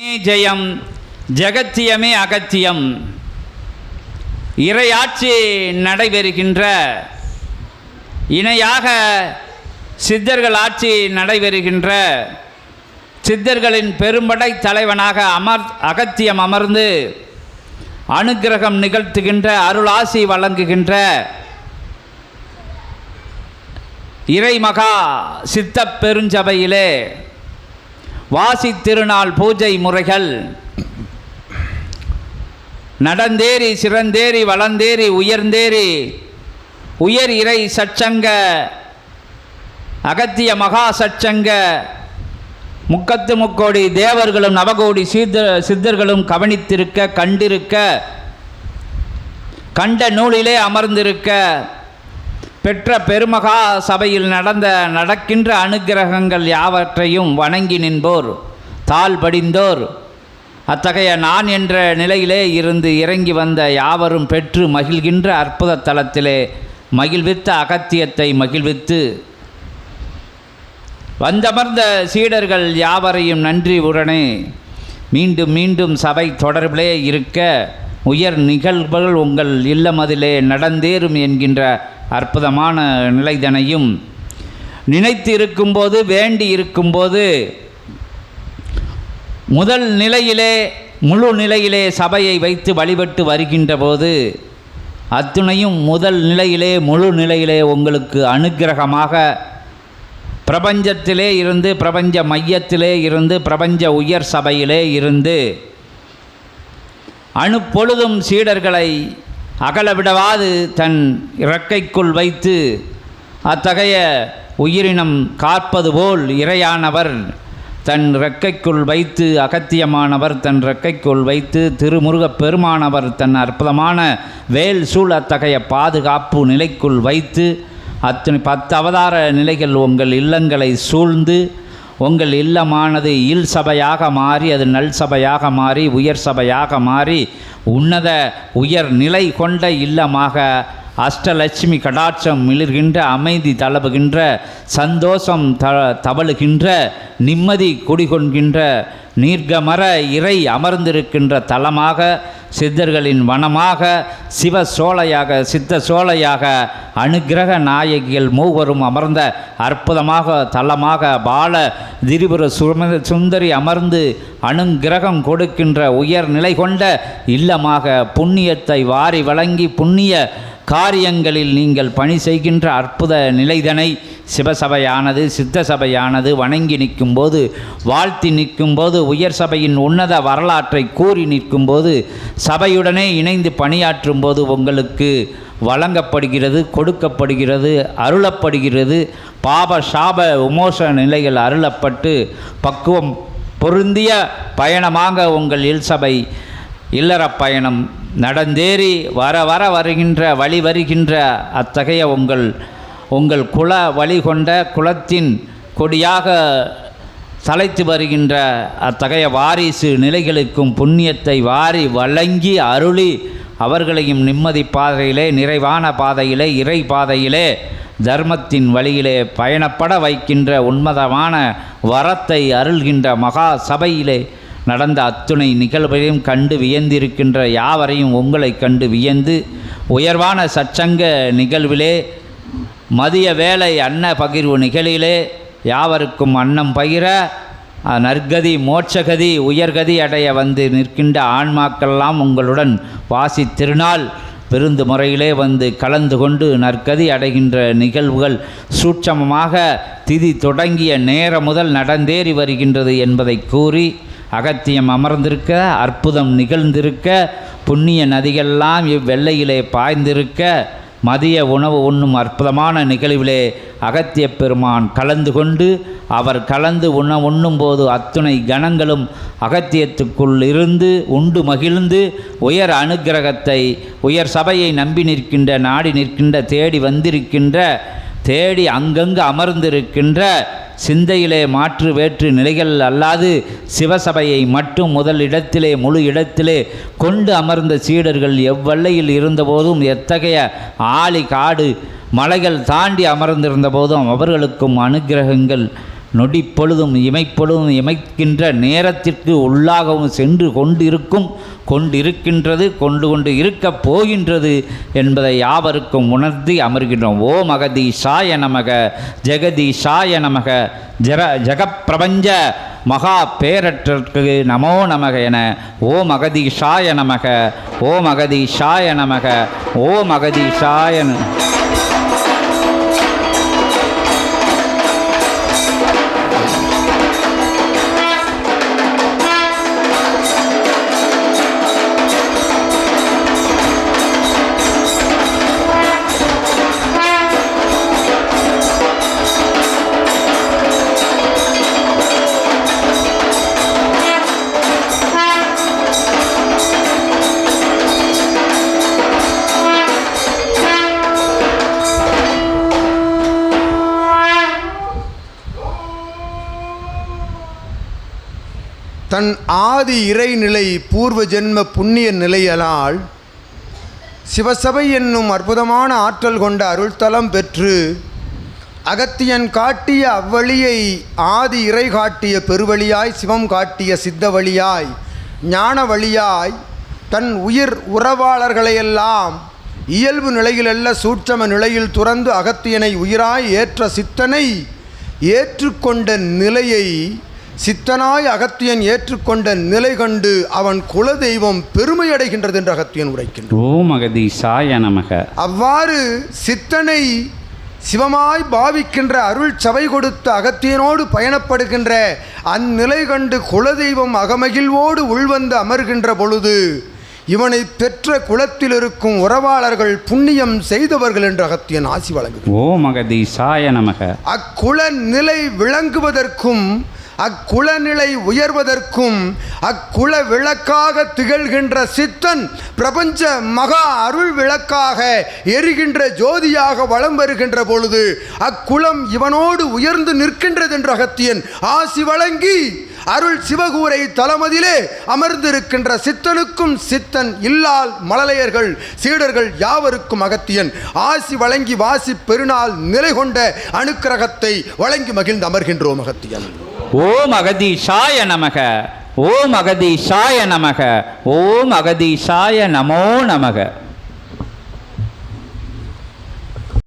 ஜெயம் ஜெகத்தியமே அகத்தியம். இறையாட்சி நடைபெறுகின்ற இணையாக சித்தர்கள் ஆட்சி நடைபெறுகின்ற சித்தர்களின் பெரும்படை தலைவனாக அமர் அகத்தியம் அமர்ந்து அனுக்கிரகம் நிகழ்த்துகின்ற அருளாசி வழங்குகின்ற இறைமகா சித்தப் பெருஞ்சபையிலே வாசி திருநாள் பூஜை முறைகள். நடந்தேறி சிறந்தேறி வளர்ந்தேறி உயர்ந்தேறி உயர் இறை சச்சங்க அகத்திய மகா சச்சங்க முக்கத்து முக்கோடி தேவர்களும் நவகோடி சீத்த சித்தர்களும் கவனித்திருக்க கண்டிருக்க கண்ட நூலிலே அமர்ந்திருக்க பெற்ற பெருமகா சபையில் நடந்த நடக்கின்ற அனுக்கிரகங்கள் யாவற்றையும் வணங்கி நின்போர் தாழ் படிந்தோர். அத்தகைய நான் என்ற நிலையிலே இருந்து இறங்கி வந்த யாவரும் பெற்று மகிழ்கின்ற அற்புத தலத்திலே மகிழ்வித்த அகத்தியத்தை மகிழ்வித்து வந்தமர்ந்த சீடர்கள் யாவரையும் நன்றி உடனே மீண்டும் மீண்டும் சபை தொடர்பிலே இருக்க உயர் நிகழ்வுகள் உங்கள் இல்லமதிலே நடந்தேறும் என்கின்ற அற்புதமான நிலைதனையும் நினைத்து இருக்கும்போது வேண்டி இருக்கும்போது முதல் நிலையிலே முழு நிலையிலே சபையை வைத்து வழிபட்டு வருகின்ற போது அத்துணையும் முதல் நிலையிலே முழு நிலையிலே உங்களுக்கு அனுக்கிரகமாக பிரபஞ்சத்திலே இருந்து பிரபஞ்ச மையத்திலே இருந்து பிரபஞ்ச உயர் சபையிலே இருந்து அணுப்பொழுதும் சீடர்களை அகலவிடவாது தன் இறக்கைக்குள் வைத்து அத்தகைய உயிரினம் காப்பது போல் இறையானவர் தன் இறக்கைக்குள் வைத்து அகத்தியமானவர் தன் இறக்கைக்குள் வைத்து திருமுருகப் பெருமானவர் தன் அற்புதமான வேல் சூழ் அத்தகைய பாதுகாப்பு நிலைக்குள் வைத்து அத்தனை பத்து அவதார நிலைகள் உங்கள் இல்லங்களை சூழ்ந்து உங்கள் இல்லமானது இல் சபையாக மாறி அது நல் சபையாக மாறி உயர் சபையாக மாறி உன்னத உயர் நிலை கொண்ட இல்லமாக அஷ்டலட்சுமி கடாட்சம் மிளிர்கின்ற அமைதி தளவுகின்ற சந்தோஷம் த தவழுகின்ற நிம்மதி குடிகொள்கின்ற நீர்கமர இறை அமர்ந்திருக்கின்ற தலமாக சித்தர்களின் வனமாக சிவ சோலையாக சித்த சோலையாக அனுகிரக நாயகிகள் மூவரும் அமர்ந்த அற்புதமாக தலமாக பால திரிபுர சும சுந்தரி அமர்ந்து அணுங்கிரகம் கொடுக்கின்ற உயர் நிலை கொண்ட இல்லமாக புண்ணியத்தை வாரி வழங்கி புண்ணிய காரியங்களில் நீங்கள் பணி செய்கின்ற அற்புத நிலைதனை சிவசபையானது சித்த சபையானது வணங்கி நிற்கும்போது வாழ்த்தி நிற்கும்போது உயர் சபையின் உன்னத வரலாற்றை கூறி நிற்கும்போது சபையுடனே இணைந்து பணியாற்றும் போது உங்களுக்கு வழங்கப்படுகிறது கொடுக்கப்படுகிறது அருளப்படுகிறது. பாப சாப உமோச நிலைகள் அருளப்பட்டு பக்குவம் பொருந்திய பயணமாக உங்கள் இல்சபை இல்லற பயணம் நடந்தேறி வர வர வருகின்ற வழி வருகின்ற அத்தகைய உங்கள் உங்கள் குல வழி கொண்ட குலத்தின் கொடியாக தலைத்து வருகின்ற அத்தகைய வாரிசு நிலைகளுக்கும் புண்ணியத்தை வாரி வழங்கி அருளி அவர்களையும் நிம்மதி பாதையிலே நிறைவான பாதையிலே இறை பாதையிலே தர்மத்தின் வழியிலே பயணப்பட வைக்கின்ற உன்மதமான வரத்தை அருள்கின்ற மகா சபையிலே நடந்த அத்துணை நிகழ்வையும் கண்டு வியந்திருக்கின்ற யாவரையும் உங்களை கண்டு வியந்து உயர்வான சச்சங்க நிகழ்விலே மதிய வேலை அன்ன பகிர்வு நிகழிலே யாவருக்கும் அன்னம் பகிர நற்கதி மோட்சகதி உயர்கதி அடைய வந்து நிற்கின்ற ஆன்மாக்கள்லாம் உங்களுடன் வாசி திருநாள் விருந்து முறையிலே வந்து கலந்து கொண்டு நற்கதி அடைகின்ற நிகழ்வுகள் சூட்சமமாக திதி தொடங்கிய நேரம் முதல் நடந்தேறி வருகின்றது என்பதை கூறி அகத்தியம் அமர்ந்திருக்க அற்புதம் நிகழ்ந்திருக்க புண்ணிய நதிகள்லாம் இவ்வெல்லையிலே பாய்ந்திருக்க மதிய உணவு உண்ணும் அற்புதமான நிகழ்விலே அகத்திய பெருமான் கலந்து கொண்டு அவர் கலந்து உண உண்ணும்போது அத்துணை கணங்களும் அகத்தியத்துக்குள் இருந்து உண்டு மகிழ்ந்து உயர் அனுக்கிரகத்தை உயர் சபையை நம்பி நிற்கின்ற நாடி நிற்கின்ற தேடி வந்திருக்கின்ற தேடி அங்கங்கு அமர்ந்திருக்கின்ற சிந்தையிலே மாற்று வேற்று நிலைகள் அல்லாது சிவசபையை மட்டும் முதல் இடத்திலே முழு இடத்திலே கொண்டு அமர்ந்த சீடர்கள் எவ்வெல்லையில் இருந்தபோதும் எத்தகைய ஆழி காடு மலைகள் தாண்டி அமர்ந்திருந்த போதும் அவர்களுக்கும் நொடி நொடிப்பொழுதும் இமைப்பொழுதும் இமைக்கின்ற நேரத்திற்கு உள்ளாகவும் சென்று கொண்டிருக்கும் கொண்டிருக்கின்றது கொண்டு கொண்டு இருக்கப் போகின்றது என்பதை யாவருக்கும் உணர்த்தி அமர்கின்றோம். ஓ சாய நமக ஜெகதி சாய நமக ஜர ஜெகப்பிரபஞ்ச மகா பேரற்றற்கு நமோ நமக என ஓ மகதீஷாய நமக ஓ மகதீஷாய நமக ஓ மகதீஷாய தன் ஆதி இறைநிலை பூர்வ ஜென்ம புண்ணிய நிலையலால் சிவசபை என்னும் அற்புதமான ஆற்றல் கொண்ட அருள்தலம் பெற்று அகத்தியன் காட்டிய அவ்வழியை ஆதி இறை காட்டிய பெருவழியாய் சிவம் காட்டிய சித்த வழியாய் ஞான வழியாய் தன் உயிர் உறவாளர்களையெல்லாம் இயல்பு நிலையிலல்ல சூட்சம நிலையில் துறந்து அகத்தியனை உயிராய் ஏற்ற சித்தனை ஏற்றுக்கொண்ட நிலையை சித்தனாய் அகத்தியன் ஏற்றுக்கொண்ட நிலை கண்டு அவன் குலதெய்வம் பெருமையடைகின்றது என்று அகத்தியன் உரைக்கின்றான். ஓ மகதீஷாய நமக. அவ்வாறு சித்தனை சிவமாய் பாவிக்கின்ற அருள் சபை கொடுத்த அகத்தியனோடு பயணப்படுகின்ற அந்நிலை கண்டு குலதெய்வம் அகமகிழ்வோடு உள்வந்து அமர்கின்ற பொழுது இவனை பெற்ற குலத்தில் இருக்கும் உறவாளர்கள் புண்ணியம் செய்தவர்கள் என்று அகத்தியன் ஆசி வழங்குகிறார் ஓ மகதீஷாய நமக. அக்குல நிலை விளங்குவதற்கும் அக்குளநிலை உயர்வதற்கும் அக்குல விளக்காக திகழ்கின்ற சித்தன் பிரபஞ்ச மகா அருள் விளக்காக எரிகின்ற ஜோதியாக வலம் வருகின்ற பொழுது அக்குலம் இவனோடு உயர்ந்து நிற்கின்றது என்ற அகத்தியன் ஆசி வழங்கி அருள் சிவகூரை தலமதிலே அமர்ந்திருக்கின்ற சித்தனுக்கும் சித்தன் இல்லால் மழலையர்கள் சீடர்கள் யாவருக்கும் அகத்தியன் ஆசி வழங்கி வாசி பெருநாள் நிலை கொண்ட அணுக்கிரகத்தை வழங்கி மகிழ்ந்து அமர்கின்றோம் அகத்தியன். ஓம் அகதீஷாய நமக. ஓம் அகதீஷாய நமக. ஓம் அகதீஷாய நமோ நமக.